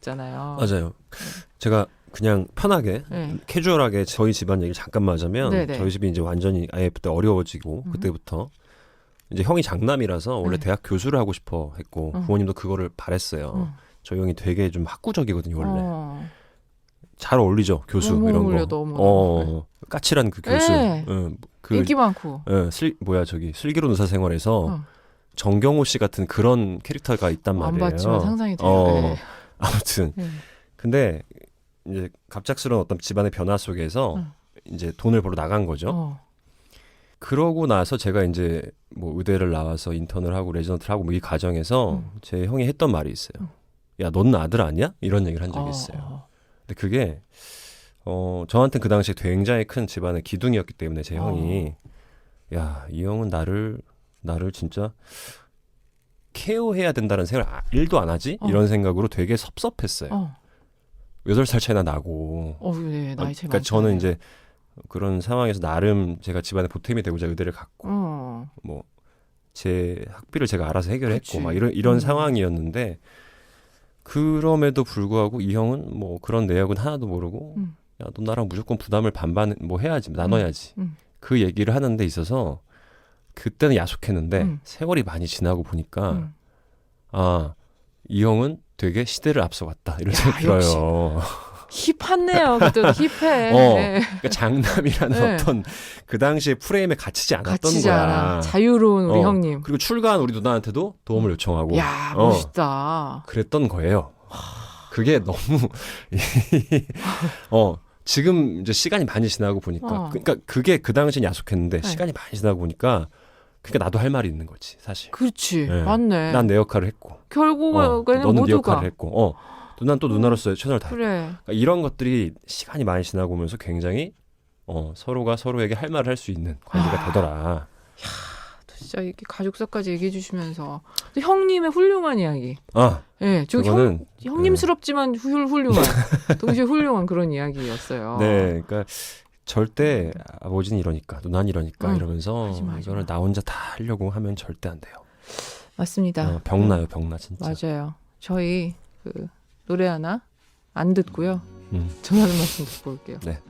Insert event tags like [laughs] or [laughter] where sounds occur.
잖아요. 맞아요. 제가 그냥 편하게 네. 캐주얼하게 저희 집안 얘기를 잠깐만 하자면 네네. 저희 집이 이제 완전히 IF 때 어려워지고 음. 그때부터 이제 형이 장남이라서 원래 네. 대학 교수를 하고 싶어 했고 음. 부모님도 그거를 바랬어요. 음. 저희 형이 되게 좀 학구적이거든요 원래. 어. 잘 어울리죠 교수 너무 이런 어울려, 거. 너무. 어 까칠한 그 교수. 네. 응, 그 인기 많고. 예, 슬 뭐야 저기 슬기로운 의사 생활에서 어. 정경호 씨 같은 그런 캐릭터가 있단 안 말이에요. 봤지만 상상이 돼요. 어, 네. 아무튼 네. 근데 이제 갑작스러운 어떤 집안의 변화 속에서 음. 이제 돈을 벌어 나간 거죠. 어. 그러고 나서 제가 이제 뭐 의대를 나와서 인턴을 하고 레지던트를 하고 뭐 이 과정에서 음. 제 형이 했던 말이 있어요. 음. 야, 넌 아들 아니야? 이런 얘기를 한 적이 어, 있어요. 어. 근데 그게 어 저한테 그 당시에 굉장히 큰 집안의 기둥이었기 때문에 제 형이 야 이 형은 나를 나를 진짜 케어해야 된다는 생각을 아- 일도 안 하지 어. 이런 생각으로 되게 섭섭했어요. 어. 여덟 살 차이나 나고. 어, 네, 나이 어, 차이 그러니까 많잖아요. 저는 이제 그런 상황에서 나름 제가 집안의 보탬이 되고자 의대를 갔고 어. 뭐제 학비를 제가 알아서 해결했고 그치. 막 이런 이런 음. 상황이었는데 그럼에도 불구하고 이 형은 뭐 그런 내역은 하나도 모르고 음. 야너 나랑 무조건 부담을 반반 뭐 해야지 나눠야지 음. 그 얘기를 하는 데 있어서 그때는 야속했는데 음. 세월이 많이 지나고 보니까 음. 아이 형은 되게 시대를 앞서갔다 이런 야, 생각이. 들어요. 힙하네요. 그때도 힙해. 어. 네. 그러니까 장남이라는 네. 어떤 그 당시에 프레임에 갇히지 않았던 갇히지 거야. 않아. 자유로운 우리 어. 형님. 그리고 출가한 우리 누나한테도 도움을 요청하고 야, 어. 멋있다. 그랬던 거예요. 그게 너무 [laughs] 어 지금 이제 시간이 많이 지나고 보니까 어. 그러니까 그게 그 당시엔 야속했는데 네. 시간이 많이 지나고 보니까 그러니까 나도 할 말이 있는 거지 사실. 그렇지. 네. 맞네. 난 내 역할을 했고, 어, 결국은 너는 네 모두가 역할을 했고, 어, 누난 또 누나로서의 최선을 다했고. 그래. 그러니까 이런 것들이 시간이 많이 지나고 오면서 굉장히 어, 서로가 서로에게 할 말을 할 수 있는 관계가 아. 되더라. 진짜 이렇게 가족사까지 얘기해 주시면서 또 형님의 훌륭한 이야기. 아, 예, 네, 저 형, 그거는 형님스럽지만 훌, 훌륭한 [laughs] 동시에 훌륭한 그런 이야기였어요. 네, 그러니까 절대 아버지는 이러니까 누나는 이러니까 응. 이러면서 마, 하지 이거를 마. 나 혼자 다 하려고 하면 절대 안 돼요. 맞습니다. 어, 병나요, 병나 진짜. 맞아요. 저희 그 노래 하나 안 듣고요. 음. 전하는 말씀 듣고 올게요. 네.